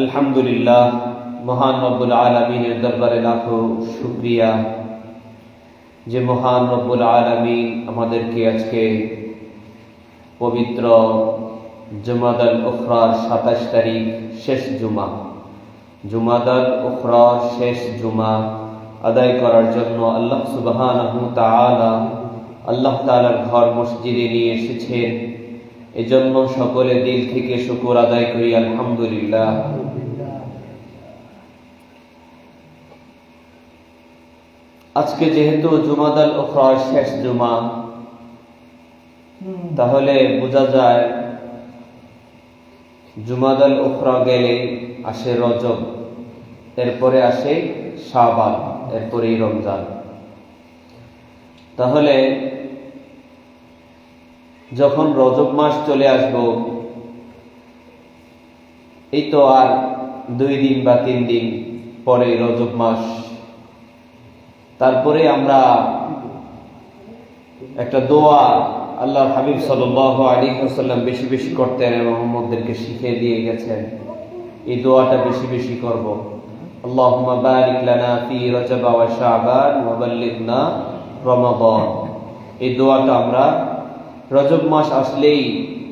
আলহামদুলিল্লাহ, মহান রব্বুল আলমিনের দরবারে লাখো শুক্রিয়া। যে মহান রব্বুল আলমিন আমাদেরকে আজকে পবিত্র জুমাদাল উখরার সাতাশ তারিখ, শেষ জুমা। জুমাদাল উখরার শেষ জুমা আদায় করার জন্য আল্লাহ সুবাহান আল্লাহ তালার ঘর মসজিদে নিয়ে এসেছেন। এজন্য সকলে দিল থেকে শুকুর আদায় করি, আলহামদুলিল্লাহ। আজকে যেহেতু জুমাদাল ওখরার শেষ জুমা তাহলে বোঝা যায় জুমাদাল ওখরা গেলে আসে রজব এরপরে আসে শাবান এরপরেই রমজান। তাহলে যখন রজব মাস চলে আসব এই তো আর দুই দিন বা তিন দিন পরে রজব মাস তারপরে আমরা একটা দোয়া আল্লাহ হাবিব সাল আলী সাল্লাম বেশি বেশি করতেন এবং মোহাম্মদদেরকে শিখিয়ে দিয়ে গেছেন এই দোয়াটা বেশি বেশি করব اللهم بارك لنا في رجب وشعبان وبلغنا رمضان এই দোয়াটা আমরা রজব মাস আসলেই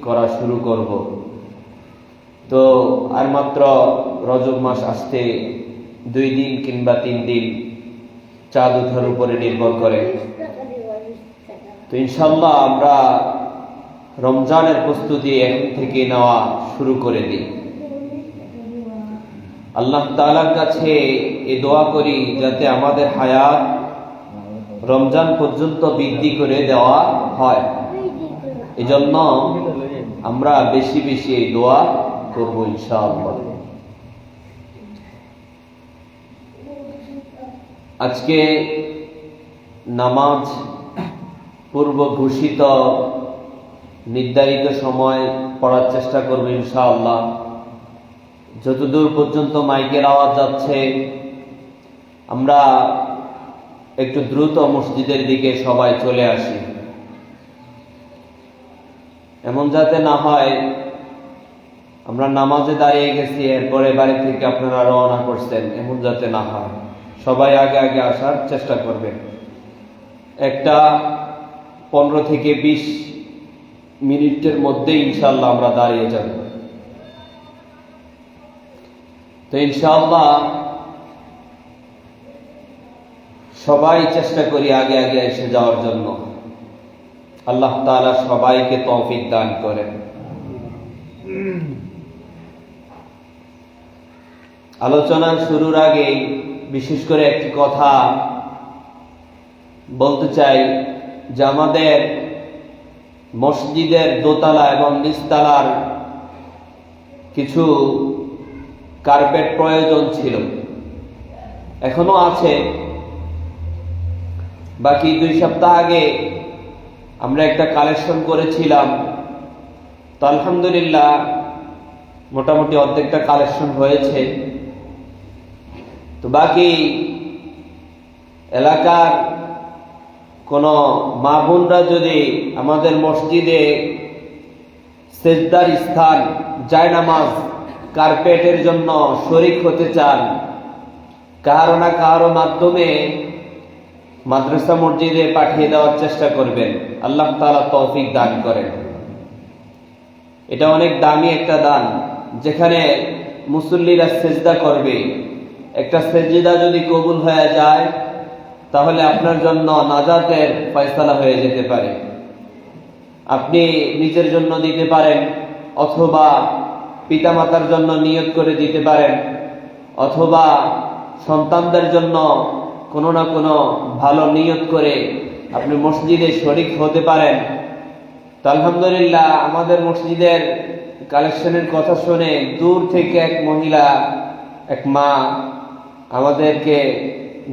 করা শুরু করব তো আর মাত্র রজব মাস আসতে দুই দিন কিংবা তিন দিন চাঁদ উঠার উপরে নির্ভর করে। তো ইনশাল্লাহ আমরা রমজানের প্রস্তুতি এখন থেকে নেওয়া শুরু করে দিই। আল্লাহ তালার কাছে এ দোয়া করি যাতে আমাদের হায়াত রমজান পর্যন্ত বৃদ্ধি করে দেওয়া হয়। এজন্য আমরা বেশি বেশি এই দোয়া করব ইনশাআল্লাহ। আজকে নামাজ পূর্ব ঘোষিত নির্ধারিত সময় পড়ার চেষ্টা করব ইনশাআল্লাহ। যতদূর পর্যন্ত মাইকের আওয়াজ যাচ্ছে, আমরা একটু দ্রুত মসজিদের দিকে সবাই চলে আসি। এমন যাতে না হয়, আমরা নামাজে দাঁড়িয়ে গেছি, এরপরে বাড়ি থেকে আপনারা রওনা করছেন, এমন যাতে না হয়। সবাই আগে আগে আসার চেষ্টা করবেন। একটা পনেরো থেকে বিশ মিনিটের মধ্যে ইনশাল্লাহ আমরা দাঁড়িয়ে যাব। তো ইনশাআল্লাহ সবাই চেষ্টা করি আগে আগে এসে যাওয়ার জন্য। আল্লাহ তাআলা সবাইকে তৌফিক দান করেন। আলোচনা শুরুর আগে বিশেষ করে একটি কথা বলতে চাই যে আমাদের মসজিদের দোতলা এবং নিচতলার কিছু কার্পেট প্রয়োজন ছিল। এখনও আছে। বাকি দুই সপ্তাহ আগে আমরা একটা কালেকশন করেছিলাম। তো আলহামদুলিল্লাহ মোটামুটি অর্ধেকটা কালেকশন হয়েছে। তো বাকি এলাকার কোনো মা বোনরা যদি আমাদের মসজিদে সেজদার স্থান, জায়নামাজ, কার্পেটের জন্য শরিক হতে চান কারও না কারও মাধ্যমে মাদ্রাসা মসজিদে পাঠিয়ে দেওয়ার চেষ্টা করবেন। আল্লাহ তাআলা তৌফিক দান করেন। এটা অনেক দামি একটা দান, যেখানে মুসল্লিরা সেজদা করবে। একটা সেজদা যদি কবুল হয়ে যায়, তাহলে আপনার জন্য নাজাতের ফয়সালা হয়ে যেতে পারে। আপনি নিজের জন্য দিতে পারেন, অথবা পিতামাতার জন্য নিয়ত করে দিতে পারেন, অথবা সন্তানদের জন্য কোনো না কোনো ভালো নিয়ত করে আপনি মসজিদে শরিক হতে পারেন। তো আলহামদুলিল্লাহ, আমাদের মসজিদের কালেকশনের কথা শুনে দূর থেকে এক মহিলা, এক মা আমাদেরকে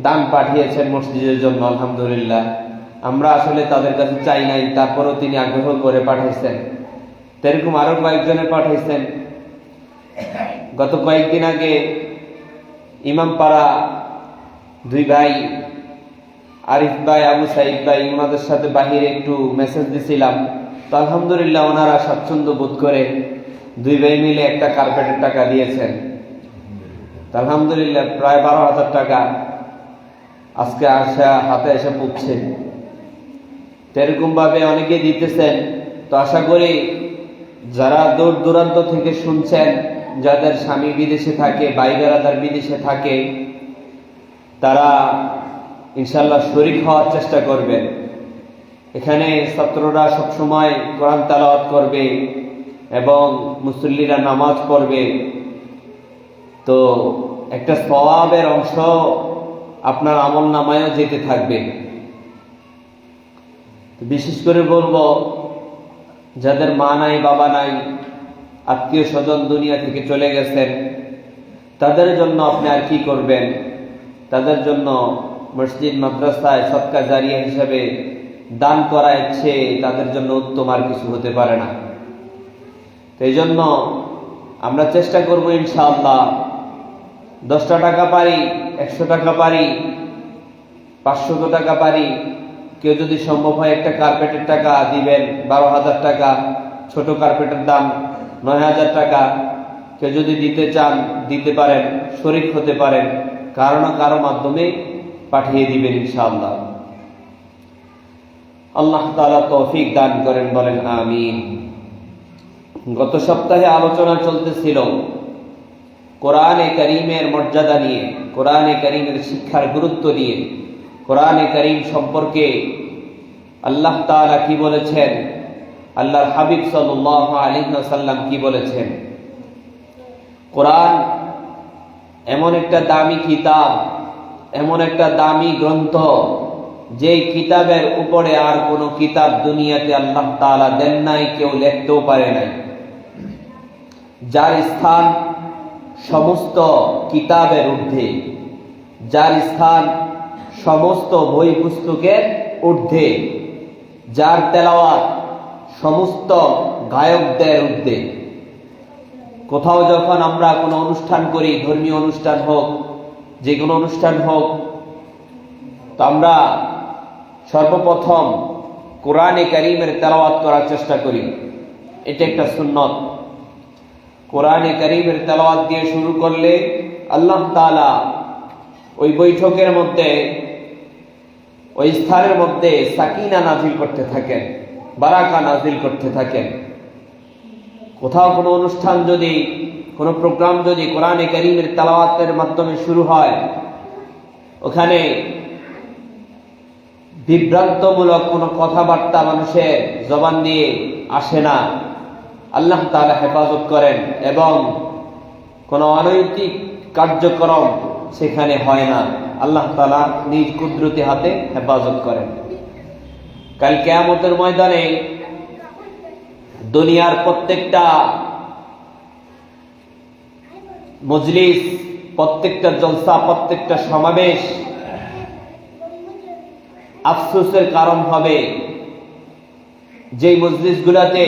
দান পাঠিয়েছেন মসজিদের জন্য, আলহামদুলিল্লাহ। আমরা আসলে তাদের কাছে চাই নাই, তারপরেও তিনি আগ্রহ করে পাঠাইছেন এরকম আরও কয়েকজনে পাঠাইছেন গত কয়েকদিন আগে ইমামপাড়া দুই ভাই, আরিফ ভাই, আবু সাইদ ভাই ওনাদের সাথে বাহিরে একটু মেসেজ দিছিলাম। তো আলহামদুলিল্লাহ ওনারা স্বাচ্ছন্দ্য বোধ করে দুই ভাই মিলে একটা কার্পেটের টাকা দিয়েছেন। আলহামদুলিল্লাহ, প্রায় বারো হাজার টাকা আজকে আসা, হাতে এসে পড়ছে এরকম ভাবে অনেকে দিতেছেন। তো আশা করি যারা দূর দূরান্ত থেকে শুনছেন, যাদের স্বামী বিদেশে থাকে ভাই বেড়াদার বিদেশে থাকে, তারা ইনশাল্লাহ শরিক হওয়ার চেষ্টা করবেন। এখানে ছাত্ররা সবসময় কোরআন তালাওয়াত করবে এবং মুসল্লিরা নামাজ পড়বে। তো একটা স্বভাবের অংশ আপনার আমল নামায়ও যেতে থাকবে। বিশেষ করে বলব, যাদের মা নাই, বাবা নাই, আত্মীয় স্বজন দুনিয়া থেকে চলে গেছেন, তাদের জন্য আপনি আর কি করবেন? তাদের জন্য মসজিদ, মাদ্রাসায় সৎকার জারিয়া হিসাবে দান করা ইচ্ছে তাদের জন্য উত্তম আর কিছু হতে পারে না। তো এই জন্য আমরা চেষ্টা করব ইনশাআল্লাহ দশটা টাকা পারি, একশো টাকা পারি, পাঁচশত টাকা পারি। কেউ যদি সম্ভব হয় একটা কার্পেটের টাকা দিবেন বারো হাজার টাকা, ছোট কার্পেটের দাম নয় হাজার টাকা। কেউ যদি দিতে চান, দিতে পারেন, শরিক হতে পারেন, কারও না কারও মাধ্যমে পাঠিয়ে দিবেন ইনশাআল্লাহ। আল্লাহ তালা তৌফিক দান করেন, বলেন আমিন। গত সপ্তাহে আলোচনা চলতেছিল কোরআনে করিমের মর্যাদা নিয়ে, কোরআনে করিমের শিক্ষার গুরুত্ব নিয়ে, কোরআনে করিম সম্পর্কে আল্লাহ তাআলা কি বলেছেন? আল্লাহর হাবিব সাল্লাল্লাহু আলাইহি ওয়াসাল্লাম কি বলেছেন? কোরআন এমন একটা দামি কিতাব, এমন একটা দামি গ্রন্থ যে কিতাবের উপরে আর কোনো কিতাব দুনিয়াতে আল্লাহ তাআলা দেন নাই, কেউ লিখতেও পারে নাই। যার স্থান সমস্ত কিতাবের ঊর্ধ্বে, যার স্থান সমস্ত বই পুস্তকের ঊর্ধ্বে, যার তেলাওয়াত সমস্ত গায়কদের ঊর্ধ্বে। কোথাও যখন আমরা কোনো অনুষ্ঠান করি, ধর্মীয় অনুষ্ঠান হোক, যে কোনো অনুষ্ঠান হোক, তো আমরা সর্বপ্রথম কোরআনে করিমের তেলাওয়াত করার চেষ্টা করি। এটা একটা সুন্নত। কোরআনে করিমের তেলাওয়াত দিয়ে শুরু করলে আল্লাহ তাআলা ওই বৈঠকের মধ্যে, ওই স্থানের মধ্যে সাকিনা নাজিল করতে থাকেন, বারাকা নাজিল করতে থাকেন। কোথাও কোনো অনুষ্ঠান যদি, কোনো প্রোগ্রাম যদি কোরআনে করিমের তালাওয়াতের মাধ্যমে শুরু হয়, ওখানে বিভ্রান্তমূলক কোনো কথাবার্তা মানুষের জবান দিয়ে আসে না। আল্লাহ তাআলা হেফাজত করেন এবং কোনো অনৈতিক কার্যক্রম সেখানে হয় না। আল্লাহ তালা নিজ কুদরতি হাতে হেফাজত করেন। কাল কেয়ামতের ময়দানে দুনিয়ার প্রত্যেকটা মজলিস, প্রত্যেকটা জলসা, প্রত্যেকটা সমাবেশ আফসোসের কারণ হবে। যেই মজলিসগুলোতে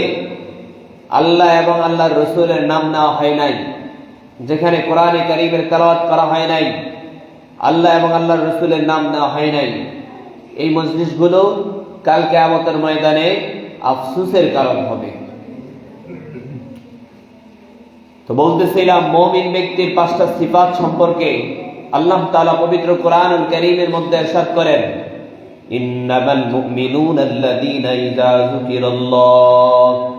আল্লাহ এবং আল্লাহর রসুলের নাম নেওয়া হয় নাই। যেখানে কোরআনে করিমের তেলাওয়াত করা হয় নাই, আল্লাহ এবং আল্লাহর রসুলের নাম নেওয়া হয় নাই। এই মজলিসগুলো কালকে আমতের ময়দানে আফসুসের কারণ হবে। তো বলতেছিলাম, মমিন ব্যক্তির পাঁচটা সিফাত সম্পর্কে আল্লাহ তাআলা পবিত্র কোরআন করিমের মধ্যে এরশাদ করেন, ইন্নামাল মুমিনুনা আল্লাযীনা ইযা যুকিরাল্লাহ।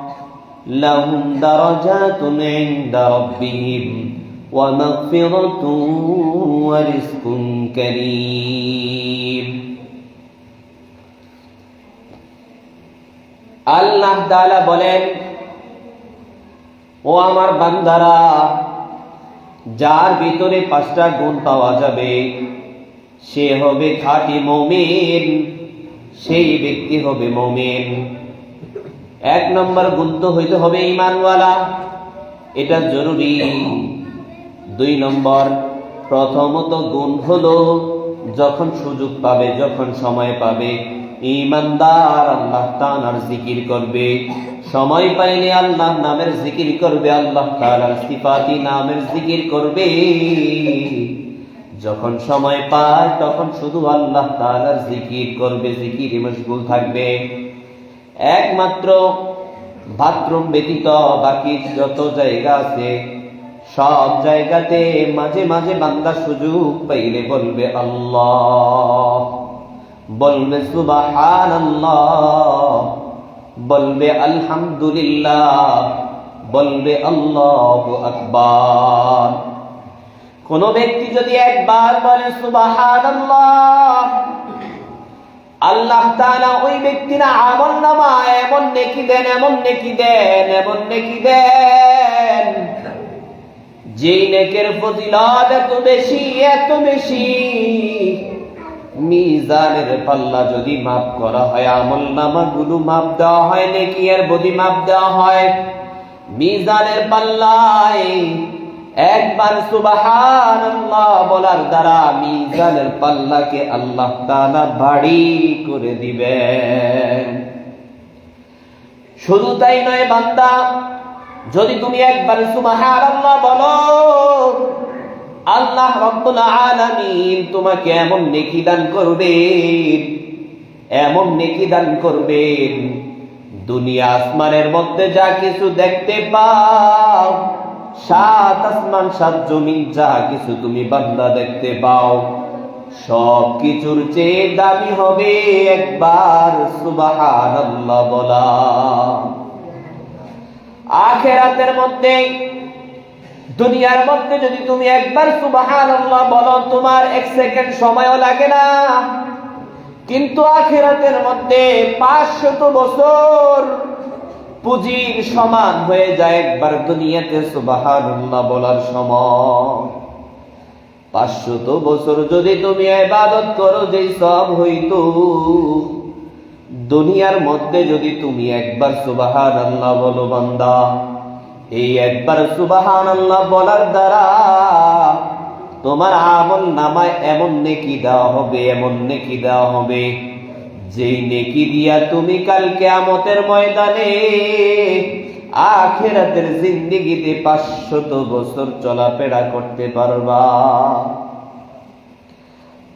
لهم درجات عند ربهم ومغفرة ورزق كريم আল্লাহ তাআলা বলেন ও আমার বান্দারা যার ভিতরে পাঁচটা গুণ পাওয়া যাবে সে হবে খাঁটি মমিন সেই ব্যক্তি হবে মমিন এক নম্বর গুণ তো হইতে হবে ইমানওয়ালা। এটা জরুরি। দুই নম্বর, প্রথমত গুণ হলো যখন সুযোগ পাবে, যখন সময় পাবে, ইমানদার আল্লাহ তাআলার জিকির করবে। সময় পাইলে আল্লাহ নামের জিকির করবে, আল্লাহ তাআলার সিফাতি নামের জিকির করবে। যখন সময় পায়, তখন শুধু আল্লাহ তাআলার জিকির করবে, জিকির মশগুল থাকবে। একমাত্র বাথরুম ব্যতীত বাকি যত জায়গা আছে, সব জায়গাতে মাঝে মাঝে বান্দা সুযোগ পাইলে বলবে আল্লাহ। বলবে সুবাহান বলবে আলহামদুলিল্লাহ। বলবে আল্লাহ আকবার। কোন ব্যক্তি যদি একবার বলে সুবাহান তাআলা ওই ব্যক্তিরা আমল নামা এমন নেকি দেন, এমন নেকি দেন, এমন নেকি দেন। যেই নেকের ফজিলত এত বেশি এত বেশি। মিজানের পাল্লা যদি মাপ করা হয় আমল নামা গুলো মাপ দেওয়া হয় নেকি এর বদি মাপ দেওয়া হয়। মিজানের পাল্লায় একবার সুবহানাল্লাহ বলার দ্বারা মিজানের পাল্লাকে আল্লাহ তাআলা ভারী করে দিবেন। শুধু তাই নয় বান্দা, যদি তুমি একবার সুবহানাল্লাহ বলো, আল্লাহ রব্বুল আলামিন তোমাকে এমন নেকি দান করবেন, এমন নেকি দান করবেন, দুনিয়া আসমানের মধ্যে যা কিছু দেখতে পাও সাত আসমান, সাত জমিন, যা কিছু তুমি বান্দা দেখতে পাও। সব কিছুর চেয়ে দামি হবে একবার সুবহানাল্লাহ বলা। আখেরাতের মধ্যে, দুনিয়ার মধ্যে যদি তুমি একবার সুবহানাল্লাহ বলো, তোমার এক সেকেন্ড সময়ও লাগে না। কিন্তু আখেরাতের মধ্যে পাঁচশত বছর পুঁজির সমান হয়ে যায় একবার দুনিয়াতে, সুবহানাল্লাহ বলার সময়। পাঁচশত বছর যদি তুমি ইবাদত করো, যেই সব হইতো, দুনিয়ার মধ্যে যদি তুমি একবার সুবহানাল্লাহ বলো, বান্দা, এই একবার সুবহানাল্লাহ বলার দ্বারা তোমার আমল নামায় এমন নেকি দেওয়া হবে, এমন নেকি দেওয়া হবে। যেই নেকি দিয়া তুমি কালকে আমতের ময়দানে আখেরাতের জিন্দিগিতে পাঁচশত বছর চলাফেরা করতে পারবা।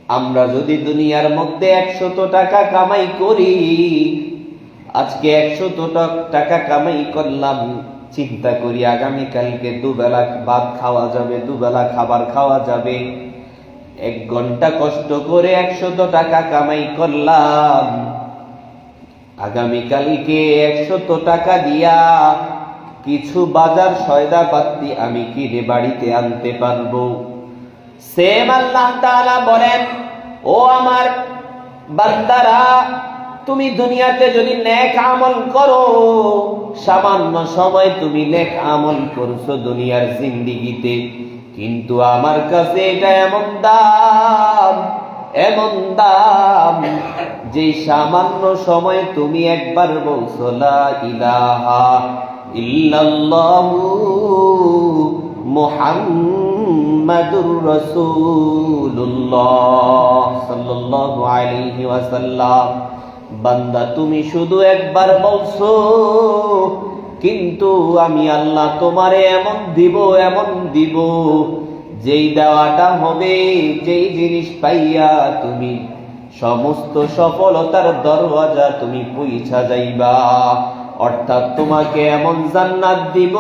আমরা যদি দুনিয়ার মধ্যে একশত টাকা কামাই করি, আজকে একশত টাকা কামাই করলাম, চিন্তা করি আগামীকালকে দুবেলা ভাত খাওয়া যাবে, দুবেলা খাবার খাওয়া যাবে। এক ঘণ্টা কষ্ট করে একশত টাকা কামাই করলাম। আগামীকালকে একশত টাকা দিয়া কিছু বাজার সয়দা পাত্তি আমি কিনে বাড়িতে আনতে পারব। সেম আল্লাহ তাআলা বলেন, ও আমার বান্দারা, তুমি দুনিয়াতে যদি নেক আমল করো, সামান্য সময় তুমি নেক আমল করছ দুনিয়ার জিন্দিগিতে। কিন্তু আমার কাছে এটা এমন দাম এমন দাম, যে সামান্য সময় তুমি একবার বলছো ইলাহা ইল্লাল্লাহু মুহাম্মাদুর রাসূলুল্লাহ সাল্লাল্লাহু আলাইহি ওয়াসাল্লাম। বান্দা, তুমি শুধু একবার বলছো কিন্তু আমি আল্লাহ তোমারে এমন দিব এমন দিব। যেই দেওয়াটা হবে, যেই জিনিস পাইয়া তুমি সমস্ত সফলতার দরওয়াজা তুমি পৌঁছা যাইবা। অর্থাৎ তোমাকে এমন জান্নাত দিব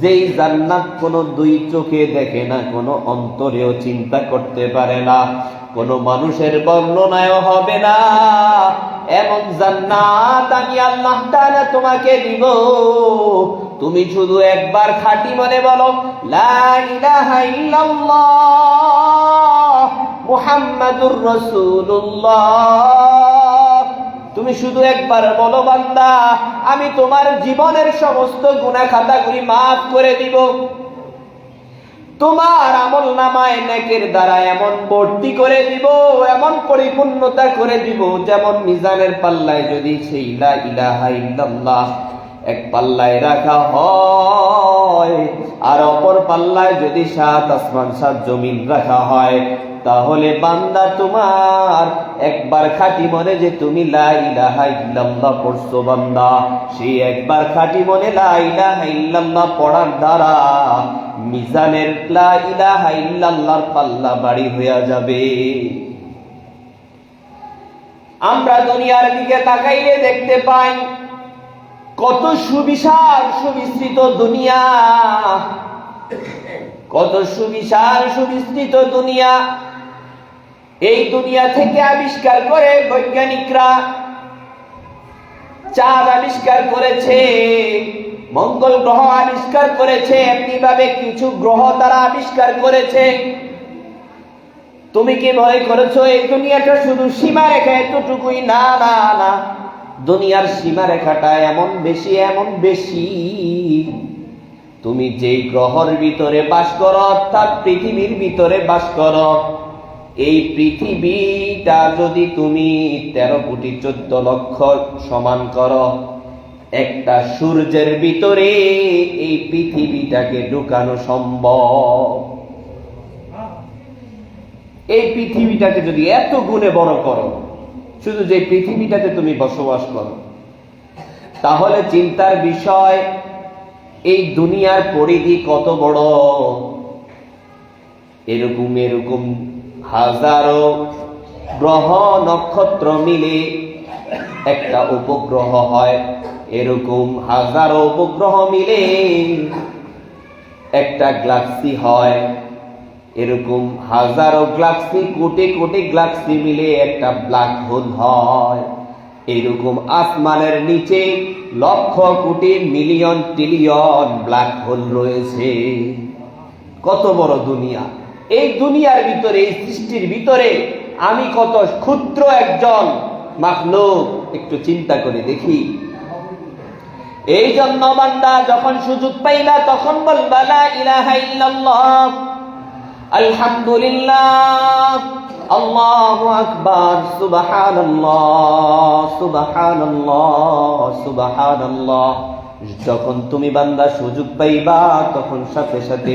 যেই জান্নাত কোনো দুই চোখে দেখে না, কোনো অন্তরেও চিন্তা করতে পারে না। কোনো মানুষের বর্ণনায়ও হবে না। এমন জান্নাত আমি আল্লাহ তাআলা তোমাকে দিব। তুমি শুধু একবার খাঁটি মনে বলো, লা ইলাহা ইল্লাল্লাহ মুহাম্মাদুর রাসূলুল্লাহ। তুমি শুধু একবার বলো, বান্দা, আমি তোমার জীবনের সমস্ত গুনাহ খাতাগুলি মাফ করে দিব। তোমার আমল নামায় নেকের দ্বারা এমন ভর্তি করে দিব, এমন পরিপূর্ণতা করে দিব, যেমন মিজানের পাল্লায় যদি সেই ইলাহা ইল্লাল্লাহ এক পাল্লায় রাখা হয়, আর অপর পাল্লায় যদি সাত আসমান, সাত জমিন রাখা হয় তাহলে বান্দা তোমার একবার খাঁটি মনে যে তুমি লা ইলাহা ইল্লাল্লাহ পড়ছো বান্দা সেই একবার খাঁটি মনে লা ইলাহা ইল্লাল্লাহ পড়ার দ্বারা মিজানের লা ইলাহা ইল্লাল্লাহর পাল্লা বাড়ি হইয়া যাবে। আমরা দুনিয়ার দিকে তাকাইলে দেখতে পাই কত সুবিশাল সুবিস্তৃত দুনিয়া। কত সুবিশাল, সুবিস্তৃত দুনিয়া। এই দুনিয়া থেকে আবিষ্কার করে বৈজ্ঞানিকরা। চাঁদ আবিষ্কার করেছে, মঙ্গল গ্রহ আবিষ্কার করেছে এমনি ভাবে কিছু গ্রহ তারা আবিষ্কার করেছে। তুমি কি ভয় করেছ? এই দুনিয়াটা শুধু সীমা রেখা এতটুকুই না না না। দুনিয়ার সীমা রেখাটা এমন বেশি এমন বেশি। তুমি যেই গ্রহর ভিতরে বাস করো, অর্থাৎ পৃথিবীর ভিতরে বাস করো, এই পৃথিবীটা যদি তুমি তেরো কোটি চোদ্দ লক্ষ সমান করো, একটা সূর্যের ভিতরে এই পৃথিবীটাকে ঢুকানো সম্ভব। এই পৃথিবীটাকে যদি এত গুণে বড় করো, শুধু যে পৃথিবীটাতে তুমি বসবাস করো, তাহলে চিন্তার বিষয় এই দুনিয়ার পরিধি কত বড়? এরকম এরকম হাজারো গ্রহ, নক্ষত্র মিলে একটা উপগ্রহ হয়। এরকম হাজারো উপগ্রহ মিলে একটা গ্লাক্সি হয়। এরকম হাজারো গ্লাক্সি কোটি কোটি গ্লাক্সি মিলে একটা ব্ল্যাক হোল হয়। এরকম আসমানের নিচে lakh crore million trillion black hole রয়েছে। কত বড় দুনিয়া। এই দুনিয়ার ভিতরে, এই সৃষ্টির ভিতরে আমি কত ক্ষুদ্র একজন মাখলুক। একটু চিন্তা করে দেখি। এই জন্য বান্দা যখন সুযোগ পাইলা তখন বলবা ইলাহা ইল্লাল্লাহ। আলহামদুলিল্লাহ। আল্লাহু আকবার, সুবহানাল্লাহ সুবহানাল্লাহ সুবহানাল্লাহ। যখন তুমি বান্দা সুযোগ পাইবা, তখন সাথে সাথে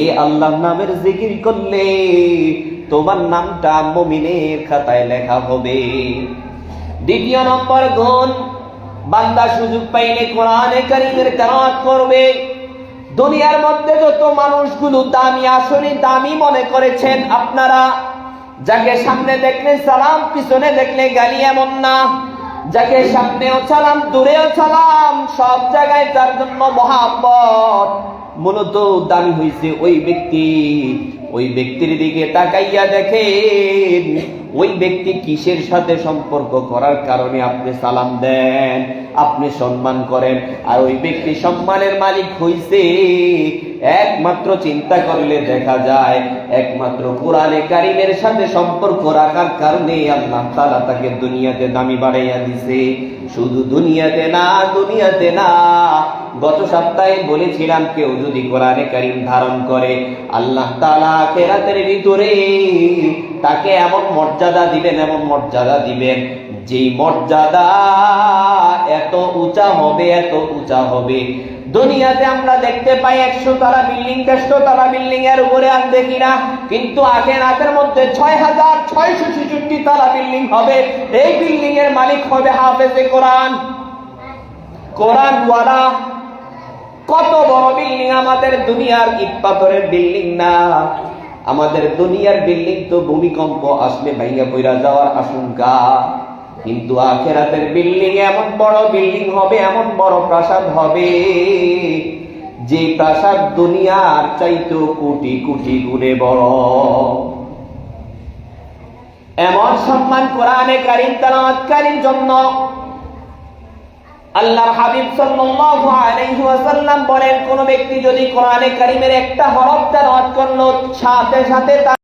এ আল্লাহর নামের জিকির করলে তোমার নামটা মমিনের খাতায় লেখা হবে। দ্বিতীয় নম্বর গুণ, বান্দা সুযোগ পাইলে কোরআনে কারিমের তেলাওয়াত করবে। দুনিয়ার মধ্যে যত মানুষগুলো দামি আসলে দামি মনে করেছেন, আপনারা যাকে সামনে দেখলে সালাম, পিছনে দেখলে গালি এমন না। যাকে সামনেও সালাম, দূরেও সালাম, সব জায়গায় তার জন্য মহাব্বত। মূলত দামি হয়েছে ওই ব্যক্তি। ওই ব্যক্তির দিকে তাকাইয়া দেখেন, ওই ব্যক্তি কিসের সাথে সম্পর্ক করার কারণে আপনি সালাম দেন, আপনি সম্মান করেন, আর ওই ব্যক্তি সম্মানের মালিক হইছে। একমাত্র চিন্তা করলে দেখা যায়, একমাত্র কোরআনে কারিমের সাথে সম্পর্ক রাখার কারণে আল্লাহ তাআলা তাকে দুনিয়াতে দামি বাড়াইয়া দিছে। শুধু দুনিয়াতে না দুনিয়াতে না। গত সপ্তাহে বলেছিলাম কেউ যদি কোরআনে কারিম ধারণ করে, আল্লাহ তালা খেরাতের ভিতরে তাকে এমন মর্যাদা দিবেন, এমন মর্যাদা দিবেন, যেই মর্যাদা এত উঁচা হবে, এত উঁচা হবে। দুনিয়াতে আমরা দেখতে পাই একশো তারা বিল্ডিং, দেড়শো তারা বিল্ডিং এর উপরে আর দেখি না কিন্তু আখের রাতের মধ্যে ছয় হাজার ছয়শো ছেষট্টি তারা বিল্ডিং হবে। এই বিল্ডিং এর মালিক হবে হাফেজে কোরআন। কোরআন ওয়ালা কত বড় বিল্ডিং আমাদের দুনিয়ার ইট বিল্ডিং না? আমাদের দুনিয়ার বিল্ডিং তো ভূমিকম্প আসলে ভাইয়া বইরা যাওয়ার আশঙ্কা। কিন্তু আখেরাতের বিল্ডিং এমন বড় বিল্ডিং হবে, এমন বড় প্রাসাদ হবে, যে প্রাসাদ দুনিয়ার চাইতো কোটি কোটি গুণে বড়। এমন সম্মান কোরআনে কারিম তালাওয়াতকারীর জন্য আল্লাহর হাবিব সাল্লাল্লাহু আলাইহি ওয়াসাল্লাম বলেন, কোন ব্যক্তি যদি কোরআনে কারিমের একটা হরফ তেলাওয়াত করল, সাথে সাথে